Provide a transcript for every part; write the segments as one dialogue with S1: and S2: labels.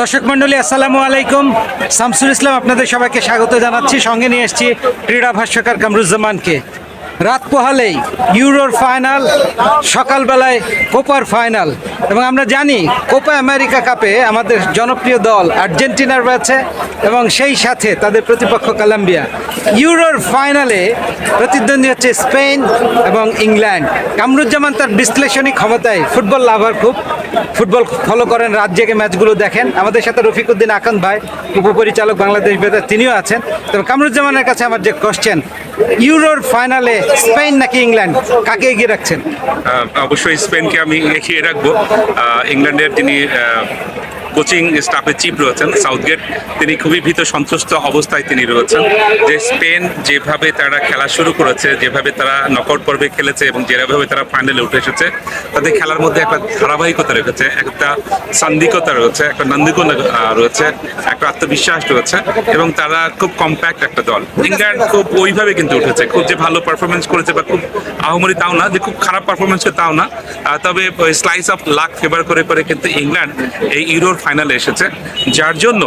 S1: দর্শক মন্ডলী আসসালামু আলাইকুম। শামসুল ইসলাম আপনাদের সবাইকে স্বাগত জানাচ্ছি। সঙ্গে নিয়ে এসেছি ক্রীড়া ভাষ্যকার কামরুজ্জামানকে। রাত পোহালেই ইউরোর ফাইনাল, সকালবেলায় কোপার ফাইনাল। এবং আমরা জানি কোপা আমেরিকা কাপে আমাদের জনপ্রিয় দল আর্জেন্টিনার রয়েছে এবং সেই সাথে তাদের প্রতিপক্ষ কলম্বিয়া। ইউরোর ফাইনালে প্রতিদ্বন্দ্বী হচ্ছে স্পেন এবং ইংল্যান্ড। কামরুজ্জামান তার বিশ্লেষণী ক্ষমতায় ফুটবল লাভার খুব। ফুটবল ফলো করেন, রাত জেগে ম্যাচগুলো দেখেন। আমাদের সাথে রফিকুদ্দিন আকান ভাই, উপপরিচালক বাংলাদেশ বেতার, তিনিও আছেন। তবে কামরুজ্জামানের কাছে আমার যে কোশ্চেন ইউরোর ফাইনালে স্পেন নাকি ইংল্যান্ড? কাকে এগিয়ে রাখছেন?
S2: অবশ্যই স্পেনকে আমি এগিয়ে রাখব। ইংল্যান্ডের তিনি কোচিং স্টাফের চিফ রয়েছেন সাউথগেট। তিনি খুবই ভীত সন্ত্রস্ত অবস্থায় তিনি রয়েছেন। যে স্পেন যেভাবে তারা খেলা শুরু করেছে, যেভাবে তারা নকআউট পর্বে খেলেছে এবং যেভাবে তারা ফাইনালে উঠে এসেছে তাদের খেলার মধ্যে একটা ধারাবাহিকতা রয়েছে, একটা সান্দিকতা রয়েছে, একটা নন্দিকতা রয়েছে, একটা আত্মবিশ্বাস রয়েছে এবং তারা খুব কম্প্যাক্ট একটা দল। ইংল্যান্ড খুব ওইভাবে কিন্তু উঠেছে, খুব যে ভালো পারফরমেন্স করেছে বা খুব আহমরি তাও না, যে খুব খারাপ পারফরমেন্স তাও না। তবে স্লাইস অফ লাক ফেভার করে করে কিন্তু ইংল্যান্ড এই ইউরোর ফাইনালে এসেছে যার জন্য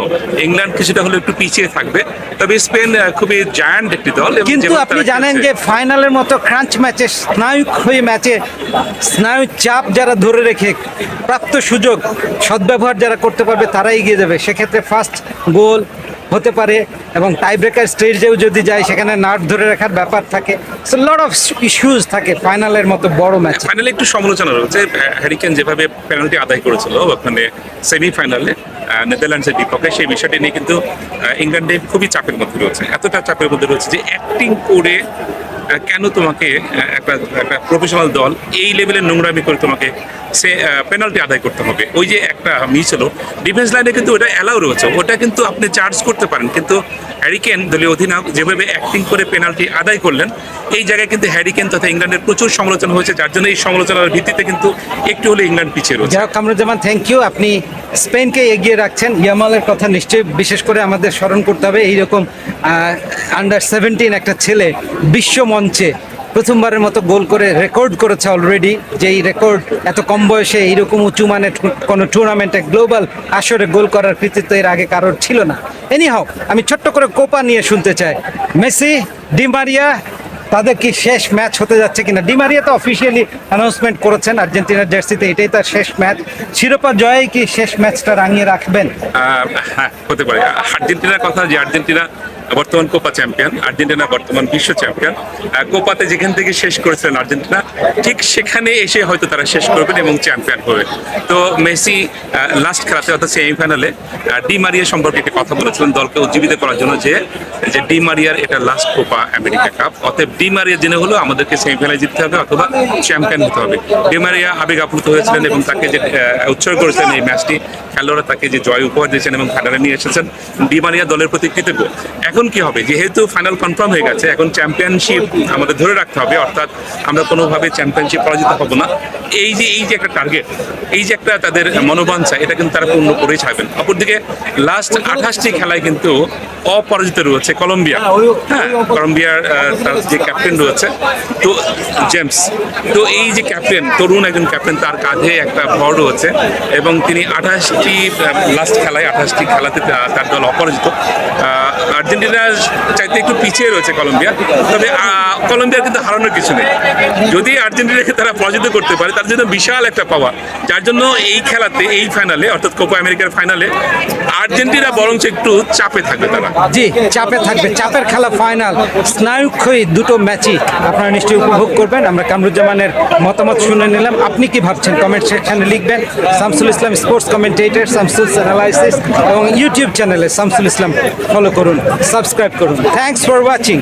S2: ইংল্যান্ড কিছুটা হলে একটু পিছিয়ে থাকবে। তবে স্পেন খুবই জায়ান্ট একটি দল
S1: কিন্তু আপনি জানেন যে ফাইনালের মতো ক্রাঞ্চ ম্যাচে স্নায়ুক হয়ে ম্যাচে স্নায়ু চাপ যারা ধরে রেখে প্রাপ্ত সুযোগ সদ্ব্যবহার যারা করতে পারবে তারাই এগিয়ে যাবে। সেক্ষেত্রে ফার্স্ট গোল হতে পারে এবং টাই ব্রেকার স্টেজেও যদি যায়, সেখানে নার্ভ ধরে রাখার ব্যাপার থাকে। সো লট অফ ইস্যুজ থাকে ফাইনালের মতো বড় ম্যাচ
S2: ফাইনালে একটু সমালোচনা রয়েছে হ্যারিকেন যেভাবে পেনাল্টি আদায় করেছিল, ওখানে সেমিফাইনালে নেদারল্যান্ডসের বিপক্ষে, সেই বিষয়টি নিয়ে কিন্তু ইংল্যান্ডে খুবই চাপের মধ্যে রয়েছে। এতটা চাপের মধ্যে রয়েছে যে অ্যাক্টিং করে কেন তোমাকে একটা একটা প্রফেশনাল দল এই লেভেলের নোংরামি করে তোমাকে সে পেনাল্টি আদায় করতে হবে? ওই যে একটা মিস হলো ডিফেন্স লাইনে কিন্তু ওটা অ্যালাউ রয়েছে। ওটা কিন্তু আপনি চার্জ করতে পারেন, কিন্তু হ্যারিকেন দলীয় অধিনায়ক যেভাবে অ্যাক্টিং করে পেনাল্টি আদায় করলেন, এই জায়গায় কিন্তু হ্যারিকেন তথা ইংল্যান্ডের প্রচুর সমালোচনা হয়েছে, যার জন্য এই সমালোচনার ভিত্তিতে কিন্তু একটু হলে ইংল্যান্ড পিছিয়ে রয়েছে।
S1: যাই হোক, কামরুজ্জামান থ্যাংক ইউ আপনি স্পেনকে এগিয়ে রাখছেন। ইয়ামালের কথা নিশ্চয়ই বিশেষ করে আমাদের স্মরণ করতে হবে। এইরকম আন্ডার সেভেন্টিন একটা ছেলে বিশ্ব মঞ্চে প্রথমবারের মতো গোল করে রেকর্ড করেছে অলরেডি যেই রেকর্ড এত কম বয়সে এইরকম উঁচু মানে কোনো টুর্নামেন্টে গ্লোবাল আসরে গোল করার কৃতিত্ব এর আগে কারোর ছিল না। এনি হোক আমি ছোট্ট করে কোপা নিয়ে শুনতে চাই। মেসি ডিমারিয়া তাদের কি শেষ ম্যাচ হতে যাচ্ছে কিনা? ডিমারিয়া তো অফিসিয়ালি অ্যানাউন্সমেন্ট করেছেন, আর্জেন্টিনার জার্সিতে এটাই তার শেষ ম্যাচ শিরোপা জয়েই কি শেষ ম্যাচটা রাঙিয়ে রাখবেন?
S2: হ্যাঁ হতে পারে। আর্জেন্টিনার কথা যে আর্জেন্টিনা বর্তমান কোপা চ্যাম্পিয়ন, আর্জেন্টিনা বর্তমান বিশ্ব চ্যাম্পিয়ন। কোপাতে যেখান থেকে শেষ করেছিলেন আর্জেন্টিনা, ঠিক সেখানে এসে হয়তো তারা শেষ করবেন এবং চ্যাম্পিয়ন হবে। তো মেসি লাস্ট খেলাতে অর্থাৎ সেমিফাইনালে ডি মারিয়া সম্পর্কে একটা কথা বলেছিলেন দলকে উজ্জীবিত করার জন্য যে যে ডি মারিয়ার এটা লাস্ট কোপা আমেরিকা কাপ। অতএব ডি মারিয়া জেনে হলো আমাদেরকে সেমিফাইনালে জিততে হবে অথবা চ্যাম্পিয়ন হতে হবে। ডি মারিয়া আবেগ আপ্লুত হয়েছিলেন এবং তাকে যে উৎসর্গ করেছিলেন এই ম্যাচটি, খেলোয়াড়রা তাকে যে জয় উপহার দিয়েছেন এবং ফাইনালে নিয়ে এসেছেন, ডি মারিয়া দলের প্রতি কৃতজ্ঞ। এখন কি হবে? যেহেতু ফাইনাল কনফার্ম হয়ে গেছে, এখন চ্যাম্পিয়নশিপ আমাদের ধরে রাখতে হবে, অর্থাৎ আমরা কোনোভাবে চ্যাম্পিয়নশিপ পরাজিত হব না। এই যে এই যে একটা টার্গেট এই যে একটা তাদের মনোবাঞ্ছা, এটা কিন্তু তারা পূর্ণ করেই ছাড়বেন। অপরদিকে লাস্ট আঠাশটি খেলায় কিন্তু অপরাজিত রয়েছে কলম্বিয়া। হ্যাঁ কলম্বিয়ার তার যে ক্যাপ্টেন রয়েছে, তো জেমস। তো এই যে ক্যাপ্টেন তরুণ একজন ক্যাপ্টেন তার কাঁধে একটা ভর রয়েছে এবং তিনি আঠাশটি লাস্ট খেলায় আঠাশটি খেলাতে তার দল অপরাজিত। আর্জেন্টিনা চাইতে একটু পিছিয়ে রয়েছে কলম্বিয়া। তবে কলম্বিয়ার কিন্তু হারানোর কিছু নেই। যদি আর্জেন্টিনাকে তারা পরাজিত করতে পারে, তার জন্য বিশাল একটা পাওয়া যার জন্য এই খেলাতে, এই ফাইনালে অর্থাৎ কোপা আমেরিকার ফাইনালে আর্জেন্টিনা বরঞ্চ একটু চাপে থাকবে তারা।
S1: জি, চাপে থাকবে। চাপের খেলা ফাইনাল স্নায়ুক্ষয়ী দুটো ম্যাচই আপনারা নিশ্চয়ই উপভোগ করবেন। আমরা কামরুজ্জামানের মতামত শুনে নিলাম। আপনি কি ভাবছেন? কমেন্ট সেকশনে লিখবেন। শামসুল ইসলাম স্পোর্টস কমেন্টেটর শামসুল এবং ইউটিউব চ্যানেলে শামসুল ইসলাম ফলো করুন সাবস্ক্রাইব করুন। Thanks for watching